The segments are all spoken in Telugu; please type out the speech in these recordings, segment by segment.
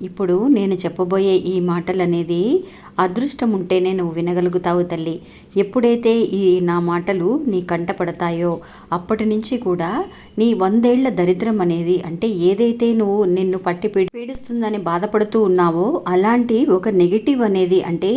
ఇప్పుడు నేను చెప్పబోయే ఈ మాటలు అనేది అదృష్టం ఉంటేనే నువ్వు వినగలుగుతావు తల్లి. ఎప్పుడైతే ఈ నా మాటలు నీ కంట పడతాయో అప్పటి నుంచి కూడా నీ వందేళ్ళ దరిద్రం అనేది అంటే ఏదైతే నువ్వు నిన్ను పట్టి పీడిస్తుందని బాధపడుతూ ఉన్నావో అలాంటి ఒక నెగిటివ్ అనేది అంటే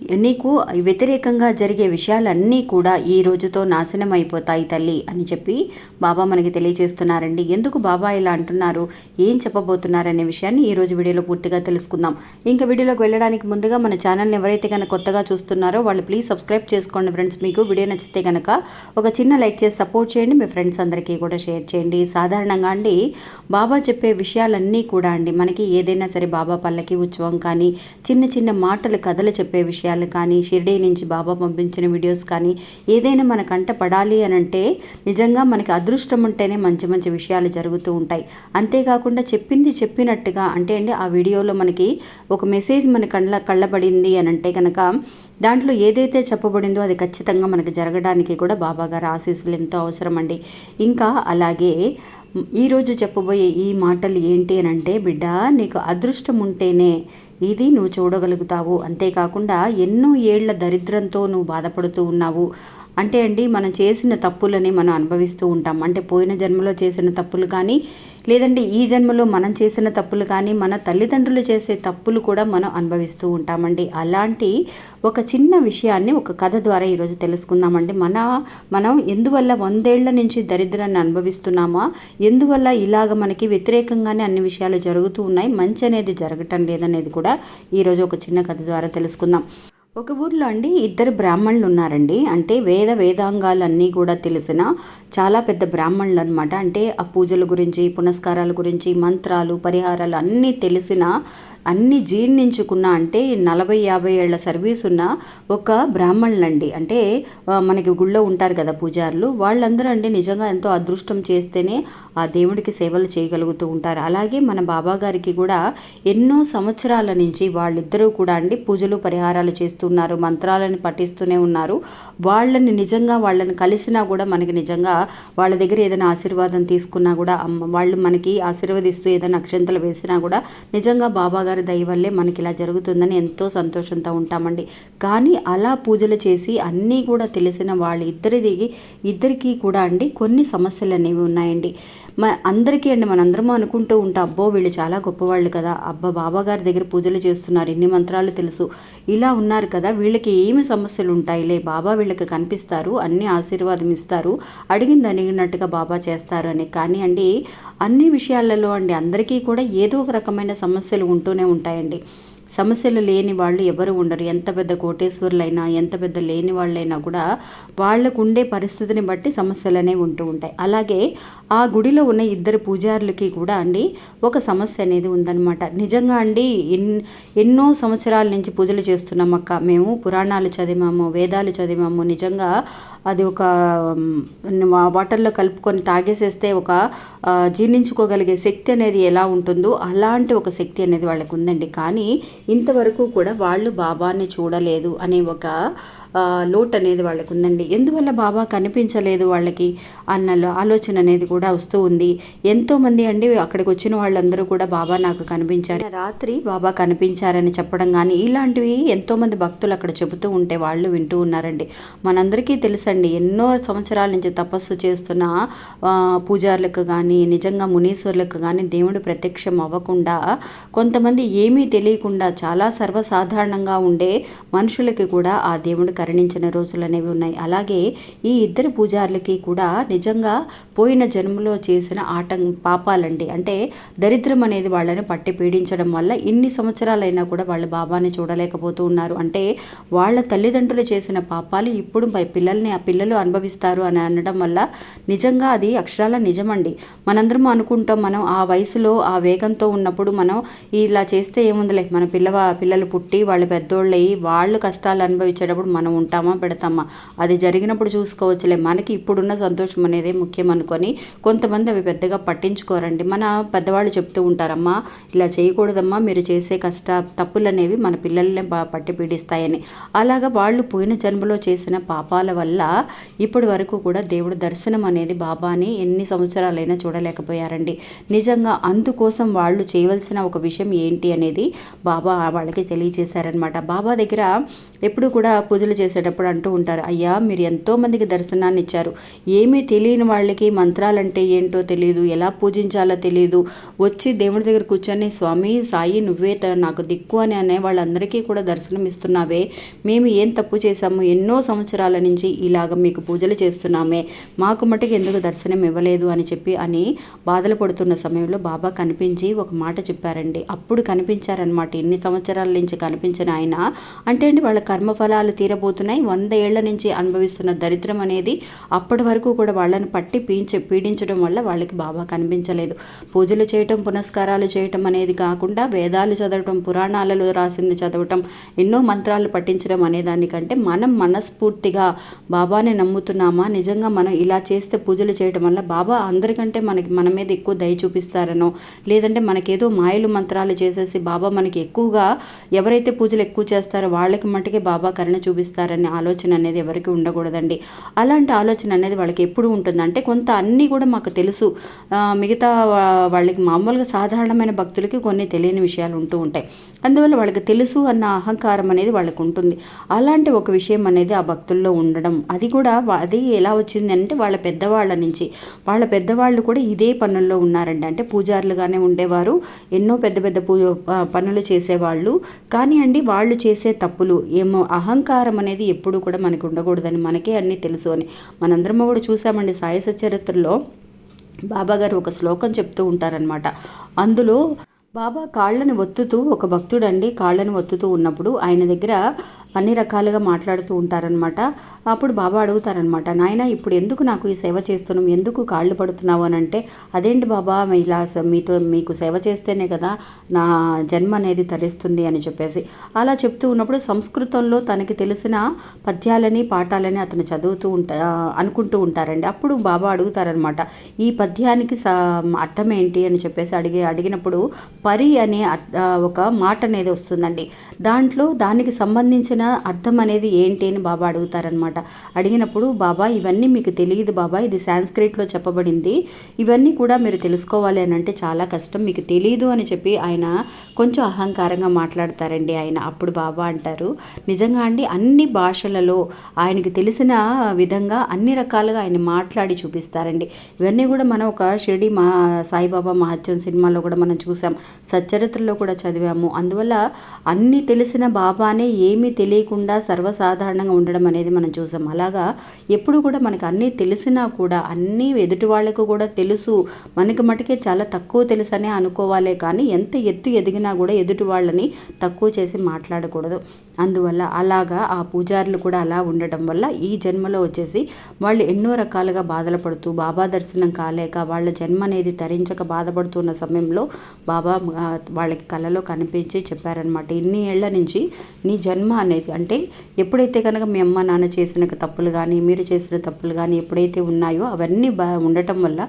నీకు వ్యతిరేకంగా జరిగే విషయాలన్నీ కూడా ఈ రోజుతో నాశనం అయిపోతాయి తల్లి అని చెప్పి బాబా మనకి తెలియజేస్తున్నారండి. ఎందుకు బాబా ఇలా అంటున్నారు? ఏం చెప్పబోతున్నారనే విషయాన్ని ఈ రోజు వీడియోలో పూర్తిగా తెలుసుకుందాం. ఇంకా వీడియోలోకి వెళ్ళడానికి ముందుగా మన ఛానల్ని ఎవరైతే కనుక కొత్తగా చూస్తున్నారో వాళ్ళు ప్లీజ్ సబ్స్క్రైబ్ చేసుకోండి ఫ్రెండ్స్. మీకు వీడియో నచ్చితే కనుక ఒక చిన్న లైక్ చేసి సపోర్ట్ చేయండి. మీ ఫ్రెండ్స్ అందరికీ కూడా షేర్ చేయండి. సాధారణంగా అండి బాబా చెప్పే విషయాలన్నీ కూడా అండి మనకి ఏదైనా సరే బాబా పల్లకి ఉత్సవం కానీ చిన్న చిన్న మాటలు కథలు చెప్పే విషయాలు కానీ షిర్డీ నుంచి బాబా పంపించిన వీడియోస్ కానీ ఏదైనా మన కంట పడాలి అని అంటే నిజంగా మనకి అదృష్టం ఉంటేనే మంచి మంచి విషయాలు జరుగుతూ ఉంటాయి. అంతేకాకుండా చెప్పింది చెప్పినట్టుగా అంటే అండి ఆ వీడియోలో మనకి ఒక మెసేజ్ మన కళ్ళ కళ్ళబడింది అని అంటే కనుక దాంట్లో ఏదైతే చెప్పబడిందో అది ఖచ్చితంగా మనకు జరగడానికి కూడా బాబా గారి ఆశీస్సులు ఎంతో అవసరం అండి. ఇంకా అలాగే ఈరోజు చెప్పబోయే ఈ మాటలు ఏంటి అని అంటే బిడ్డ నీకు అదృష్టం ఉంటేనే ఇది నువ్వు చూడగలుగుతావు. అంతేకాకుండా ఎన్నో ఏళ్ళ దరిద్రంతో నువ్వు బాధపడుతూ ఉన్నావు. అంటే అండి మనం చేసిన తప్పులని మనం అనుభవిస్తూ ఉంటాం. అంటే పోయిన జన్మలో చేసిన తప్పులు కానీ లేదంటే ఈ జన్మలో మనం చేసిన తప్పులు కానీ మన తల్లిదండ్రులు చేసే తప్పులు కూడా మనం అనుభవిస్తూ ఉంటామండి. అలాంటి ఒక చిన్న విషయాన్ని ఒక కథ ద్వారా ఈరోజు తెలుసుకుందామండి. మన మనం ఎందువల్ల వందేళ్ళ నుంచి దరిద్రాన్ని అనుభవిస్తున్నామా? ఎందువల్ల ఇలాగ మనకి వ్యతిరేకంగానే అన్ని విషయాలు జరుగుతూ ఉన్నాయి? మంచి అనేది జరగటం లేదనేది కూడా ఈరోజు ఒక చిన్న కథ ద్వారా తెలుసుకుందాం. ఒక ఊర్లో అండి ఇద్దరు బ్రాహ్మణులు ఉన్నారండి. అంటే వేద వేదాంగాలన్నీ కూడా తెలిసిన చాలా పెద్ద బ్రాహ్మణులు అనమాట అంటే ఆ పూజల గురించి పునస్కారాల గురించి మంత్రాలు పరిహారాలు అన్నీ తెలిసిన అన్ని జీర్ణించుకున్న అంటే నలభై యాభై ఏళ్ళ సర్వీస్ ఉన్న ఒక బ్రాహ్మణులండి. అంటే మనకి గుళ్ళో ఉంటారు కదా పూజారులు. వాళ్ళందరూ అండి నిజంగా ఎంతో అదృష్టం చేస్తేనే ఆ దేవుడికి సేవలు చేయగలుగుతూ ఉంటారు. అలాగే మన బాబా గారికి కూడా ఎన్నో సంవత్సరాల నుంచి వాళ్ళిద్దరూ కూడా అండి పూజలు పరిహారాలు చేస్తున్నారు మంత్రాలను పఠిస్తూనే ఉన్నారు. వాళ్ళని నిజంగా వాళ్ళని కలిసినా కూడా మనకి నిజంగా వాళ్ళ దగ్గర ఏదైనా ఆశీర్వాదం తీసుకున్నా కూడా వాళ్ళు మనకి ఆశీర్వదిస్తూ ఏదైనా అక్షంతలు వేసినా కూడా నిజంగా బాబాగారి దయ వల్లే మనకి ఇలా జరుగుతుందని ఎంతో సంతోషంతో ఉంటామండి. కానీ అలా పూజలు చేసి అన్నీ కూడా తెలిసిన వాళ్ళ ఇద్దరిది ఇద్దరికీ కూడా అండి కొన్ని సమస్యలు అనేవి ఉన్నాయండి. మన అందరికీ అండి మనందరము అనుకుంటూ ఉంటాం అబ్బో వీళ్ళు చాలా గొప్పవాళ్ళు కదా అబ్బా బాబా గారి దగ్గర పూజలు చేస్తున్నారు ఇన్ని మంత్రాలు తెలుసు ఇలా ఉన్నారు కదా వీళ్ళకి ఏమి సమస్యలు ఉంటాయిలే బాబా వీళ్ళకి కనిపిస్తారు అన్ని ఆశీర్వాదం ఇస్తారు అడిగింది అడిగినట్టుగా బాబా చేస్తారు అని. కానీ అండి అన్ని విషయాలలో అండి అందరికీ కూడా ఏదో ఒక రకమైన సమస్యలు ఉంటూనే ఉంటాయండి. సమస్యలు లేని వాళ్ళు ఎవరు ఉండరు. ఎంత పెద్ద కోటేశ్వరులైనా ఎంత పెద్ద లేని వాళ్ళైనా కూడా వాళ్ళకు ఉండే పరిస్థితిని బట్టి సమస్యలు అనేవి ఉంటూ ఉంటాయి. అలాగే ఆ గుడిలో ఉన్న ఇద్దరు పూజారులకి కూడా అండి ఒక సమస్య అనేది ఉందన్నమాట. నిజంగా అండి ఎన్ ఎన్నో సంవత్సరాల నుంచి పూజలు చేస్తున్నాం అక్క. మేము పురాణాలు చదివాము వేదాలు చదివాము. నిజంగా అది ఒక వాటర్లో కలుపుకొని తాగేసేస్తే ఒక జీర్ణించుకోగలిగే శక్తి అనేది ఎలా ఉంటుందో అలాంటి ఒక శక్తి అనేది వాళ్ళకు ఉందండి కానీ ఇంతవరకు కూడా వాళ్ళు బాబాని చూడలేదు అనే ఒక లోటు అనేది వాళ్ళకు ఉందండి. ఎందువల్ల బాబా కనిపించలేదు వాళ్ళకి అన్న ఆలోచన అనేది కూడా వస్తూ ఉంది. ఎంతోమంది అండి అక్కడికి వచ్చిన వాళ్ళందరూ కూడా బాబా నాకు కనిపించారు. రాత్రి బాబా కనిపించారని చెప్పడం కానీ ఇలాంటివి ఎంతోమంది భక్తులు అక్కడ చెబుతూ ఉంటే వాళ్ళు వింటూ ఉన్నారండి. మనందరికీ తెలుసండి ఎన్నో సంవత్సరాల నుంచి తపస్సు చేస్తున్న పూజారులకు కానీ నిజంగా మునీశ్వరులకు కానీ దేవుడు ప్రత్యక్షం అవ్వకుండా కొంతమంది ఏమీ తెలియకుండా చాలా సర్వసాధారణంగా ఉండే మనుషులకి కూడా ఆ దేవుడు కరుణించిన రోజులు అనేవి ఉన్నాయి. అలాగే ఈ ఇద్దరు పూజారులకి కూడా నిజంగా పోయిన జన్మలో చేసిన ఆటం పాపాలండి. అంటే దరిద్రం అనేది వాళ్ళని పట్టి పీడించడం వల్ల ఇన్ని సంవత్సరాలైనా కూడా వాళ్ళు బాబాని చూడలేకపోతూ ఉన్నారు. అంటే వాళ్ళ తల్లిదండ్రులు చేసిన పాపాలు ఇప్పుడు పిల్లల్ని ఆ పిల్లలు అనుభవిస్తారు అని అనడం వల్ల నిజంగా అది అక్షరాల నిజమండి. మనందరం అనుకుంటాం మనం ఆ వయసులో ఆ వేగంతో ఉన్నప్పుడు మనం ఇలా చేస్తే ఏముందిలే మన పిల్లవ పిల్లలు పుట్టి వాళ్ళు పెద్దోళ్ళు అయ్యి వాళ్ళు కష్టాలు అనుభవించేటప్పుడు మనం మనం ఉంటామా పెడతామా? అది జరిగినప్పుడు చూసుకోవచ్చులే. మనకి ఇప్పుడున్న సంతోషం అనేది ముఖ్యం అనుకొని కొంతమంది అవి పెద్దగా పట్టించుకోరండి. మన పెద్దవాళ్ళు చెప్తూ ఉంటారమ్మా ఇలా చేయకూడదమ్మా మీరు చేసే కష్ట తప్పులు అనేవి మన పిల్లల్ని పట్టి పీడిస్తాయని. అలాగా వాళ్ళు పోయిన జన్మలో చేసిన పాపాల వల్ల ఇప్పటి వరకు కూడా దేవుడు దర్శనం అనేది బాబాని ఎన్ని సంవత్సరాలైనా చూడలేకపోయారండి. నిజంగా అందుకోసం వాళ్ళు చేయవలసిన ఒక విషయం ఏంటి అనేది బాబా వాళ్ళకి తెలియజేశారనమాట బాబా దగ్గర ఎప్పుడు కూడా పూజలు చేసేటప్పుడు అంటూ ఉంటారు అయ్యా మీరు ఎంతోమందికి దర్శనాన్ని ఇచ్చారు. ఏమీ తెలియని వాళ్ళకి మంత్రాలంటే ఏంటో తెలియదు ఎలా పూజించాలో తెలియదు వచ్చి దేవుడి దగ్గర కూర్చొని స్వామి సాయి నువ్వే నాకు దిక్కు అని అనే వాళ్ళందరికీ కూడా దర్శనం ఇస్తున్నావే. మేము ఏం తప్పు చేశాము? ఎన్నో సంవత్సరాల నుంచి ఇలాగ మీకు పూజలు చేస్తున్నామే. మాకు మటుకు ఎందుకు దర్శనం ఇవ్వలేదు? అని చెప్పి అని బాధలు పడుతున్న సమయంలో బాబా కనిపించి ఒక మాట చెప్పారండి. అప్పుడు కనిపించారనమాట ఎన్ని సంవత్సరాల నుంచి కనిపించిన ఆయన. అంటే అండి వాళ్ళ కర్మఫలాలు తీరబో పోతున్నాయి వంద ఏళ్ళ నుంచి అనుభవిస్తున్న దరిద్రం అనేది అప్పటి వరకు కూడా వాళ్ళని పట్టి పీంచ పీడించడం వల్ల వాళ్ళకి బాబా కనిపించలేదు. పూజలు చేయటం పునస్కారాలు చేయటం అనేది కాకుండా వేదాలు చదవటం పురాణాలలో రాసింది చదవటం ఎన్నో మంత్రాలు పఠించడం అనే దానికంటే మనం మనస్ఫూర్తిగా బాబాని నమ్ముతున్నామా? నిజంగా మనం ఇలా చేస్తే పూజలు చేయటం వల్ల బాబా అందరికంటే మనకి మన మీద ఎక్కువ దయ చూపిస్తారనో లేదంటే మనకేదో మాయలు మంత్రాలు చేసేసి బాబా మనకి ఎక్కువగా ఎవరైతే పూజలు ఎక్కువ చేస్తారో వాళ్ళకి మట్టుకే బాబా కరుణ చేస్తారనే ఆలోచన అనేది ఎవరికి ఉండకూడదండి. అలాంటి ఆలోచన అనేది వాళ్ళకి ఎప్పుడు ఉంటుంది? అంటే కొంత అన్నీ కూడా మాకు తెలుసు. మిగతా వాళ్ళకి మామూలుగా సాధారణమైన భక్తులకి కొన్ని తెలియని విషయాలు ఉంటూ ఉంటాయి. అందువల్ల వాళ్ళకి తెలుసు అన్న అహంకారం అనేది వాళ్ళకు ఉంటుంది. అలాంటి ఒక విషయం అనేది ఆ భక్తుల్లో ఉండడం అది కూడా అది ఎలా వచ్చింది అంటే వాళ్ళ పెద్దవాళ్ళ నుంచి. వాళ్ళ పెద్దవాళ్ళు కూడా ఇదే పనుల్లో ఉన్నారండి. అంటే పూజారులుగానే ఉండేవారు. ఎన్నో పెద్ద పెద్ద పూ పనులు చేసేవాళ్ళు. కానీ అండి వాళ్ళు చేసే తప్పులు ఏమో అహంకారం అనేది అనేది ఎప్పుడు కూడా మనకు ఉండకూడదని మనకే అన్నీ తెలుసు అని మనందరము కూడా చూసామండి సాయి సచరిత్రలో బాబాగారు ఒక శ్లోకం చెప్తూ ఉంటారనమాట అందులో బాబా కాళ్ళని ఒత్తుతూ ఒక భక్తుడండి కాళ్ళని ఒత్తుతూ ఉన్నప్పుడు ఆయన దగ్గర అన్ని రకాలుగా మాట్లాడుతూ ఉంటారనమాట అప్పుడు బాబా అడుగుతారనమాట నాయన ఇప్పుడు ఎందుకు నాకు ఈ సేవ చేస్తున్నాం ఎందుకు కాళ్ళు పడుతున్నావు? అని అంటే అదేంటి బాబా ఇలా మీతో మీకు సేవ చేస్తేనే కదా నా జన్మ అనేది తరిస్తుంది అని చెప్పేసి. అలా చెప్తూ ఉన్నప్పుడు సంస్కృతంలో తనకి తెలిసిన పద్యాలని పాఠాలని అతను చదువుతూ ఉంటా అనుకుంటూ ఉంటారండి. అప్పుడు బాబా అడుగుతారనమాట ఈ పద్యానికి స అర్థం ఏంటి అని చెప్పేసి అడిగి అడిగినప్పుడు పరి అనే ఒక మాట అనేది వస్తుందండి. దాంట్లో దానికి సంబంధించిన అర్థం అనేది ఏంటి అని బాబా అడుగుతారనమాట అడిగినప్పుడు బాబా ఇవన్నీ మీకు తెలియదు బాబా ఇది సాంస్క్రిట్లో చెప్పబడింది. ఇవన్నీ కూడా మీరు తెలుసుకోవాలి అని అంటే చాలా కష్టం. మీకు తెలియదు అని చెప్పి ఆయన కొంచెం అహంకారంగా మాట్లాడతారండి ఆయన. అప్పుడు బాబా అంటారు నిజంగా అండి అన్ని భాషలలో ఆయనకి తెలిసిన విధంగా అన్ని రకాలుగా ఆయన మాట్లాడి చూపిస్తారండి. ఇవన్నీ కూడా మనం ఒక షిరిడి మా సాయిబాబా మహత్యం సినిమాలో కూడా మనం చూసాం. సచ్చరిత్రలో కూడా చదివాము. అందువల్ల అన్నీ తెలిసిన బాబానే ఏమీ తెలియకుండా సర్వసాధారణంగా ఉండడం అనేది మనం చూసాం. అలాగా ఎప్పుడు కూడా మనకు అన్నీ తెలిసినా కూడా అన్నీ ఎదుటి వాళ్ళకు కూడా తెలుసు. మనకి మటుకే చాలా తక్కువ తెలుసనే అనుకోవాలే కానీ ఎంత ఎత్తు ఎదిగినా కూడా ఎదుటి వాళ్ళని తక్కువ చేసి మాట్లాడకూడదు. అందువల్ల అలాగా ఆ పూజారులు కూడా అలా ఉండటం వల్ల ఈ జన్మలో వచ్చేసి వాళ్ళు ఎన్నో రకాలుగా బాధలు పడుతూ బాబా దర్శనం కాలేక వాళ్ళ జన్మ అనేది తరించక బాధపడుతున్న సమయంలో బాబా వాళ్ళకి కలలో కనిపించి చెప్పారనమాట ఇన్ని ఏళ్ళ నుంచి నీ జన్మ అనేది అంటే ఎప్పుడైతే కనుక మీ అమ్మ నాన్న చేసిన తప్పులు కానీ మీరు చేసిన తప్పులు కానీ ఎప్పుడైతే ఉన్నాయో అవన్నీ బా ఉండటం వల్ల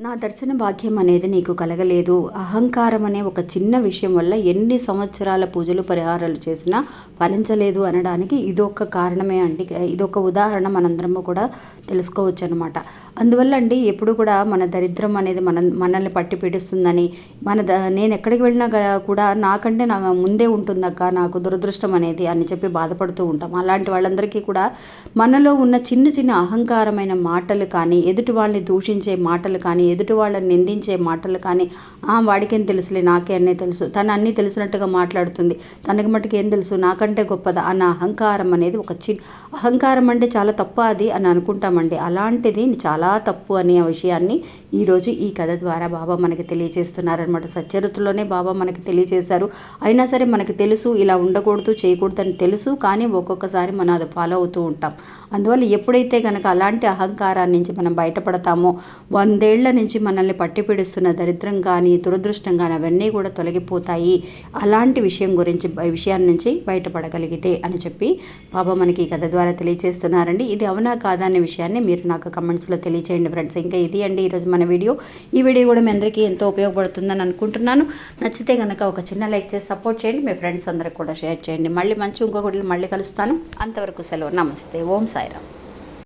నా దర్శన భాగ్యం అనేది నీకు కలగలేదు. అహంకారం అనే ఒక చిన్న విషయం వల్ల ఎన్ని సంవత్సరాల పూజలు పరిహారాలు చేసినా ఫలించలేదు అనడానికి ఇదొక కారణమే అండి. ఇదొక ఉదాహరణ మనందరము కూడా తెలుసుకోవచ్చు అనమాట అందువల్ల అండి ఎప్పుడు కూడా మన దరిద్రం అనేది మన మనల్ని పట్టి పీడిస్తుందని మన ద నేను ఎక్కడికి వెళ్ళినా కూడా నాకంటే నా ముందే ఉంటుందక్క నాకు దురదృష్టం అనేది అని చెప్పి బాధపడుతూ ఉంటాం. అలాంటి వాళ్ళందరికీ కూడా మనలో ఉన్న చిన్న చిన్న అహంకారమైన మాటలు కానీ ఎదుటి వాళ్ళని దూషించే మాటలు కానీ ఎదుటి వాళ్ళని నిందించే మాటలు కానీ "ఆ, వాడికేం తెలుసులే నాకే అన్నీ తెలుసు. తను అన్నీ తెలిసినట్టుగా మాట్లాడుతుంది. తనకి మటుకు ఏం తెలుసు? నాకంటే గొప్పదా? అన్న అహంకారం అనేది ఒక చిన్న అహంకారం అంటే చాలా తప్పు అది అని అనుకుంటామండి. అలాంటిది చాలా తప్పు అనే విషయాన్ని ఈరోజు ఈ కథ ద్వారా బాబా మనకి తెలియజేస్తున్నారనమాట సచ్చరిత్రలోనే బాబా మనకి తెలియజేశారు. అయినా సరే మనకి తెలుసు ఇలా ఉండకూడదు చేయకూడదు అని తెలుసు కానీ ఒక్కొక్కసారి మనం అది ఫాలో అవుతూ ఉంటాం. అందువల్ల ఎప్పుడైతే కనుక అలాంటి అహంకారాన్ని నుంచి మనం బయటపడతామో వందేళ్ళ నుంచి మనల్ని పట్టిపిడుస్తున్న దరిద్రం కానీ దురదృష్టం కానీ అవన్నీ కూడా తొలగిపోతాయి. అలాంటి విషయం గురించి విషయాన్ని నుంచి బయటపడగలిగితే అని చెప్పి బాబా మనకి ఈ కథ ద్వారా తెలియజేస్తున్నారండి. ఇది అవునా కాదా అనే విషయాన్ని మీరు నాకు కమెంట్స్లో తెలియచేయండి ఫ్రెండ్స్. ఇంకా ఇది అండి ఈరోజు మన వీడియో. ఈ వీడియో కూడా మీ అందరికీ ఎంతో ఉపయోగపడుతుందని అనుకుంటున్నాను. నచ్చితే కనుక ఒక చిన్న లైక్ చేసి సపోర్ట్ చేయండి. మీ ఫ్రెండ్స్ అందరికి కూడా షేర్ చేయండి. మళ్ళీ మంచి ఇంకొకటి మళ్ళీ కలుస్తాను. అంతవరకు సెలవు. నమస్తే. ఓం సాయిరామ్.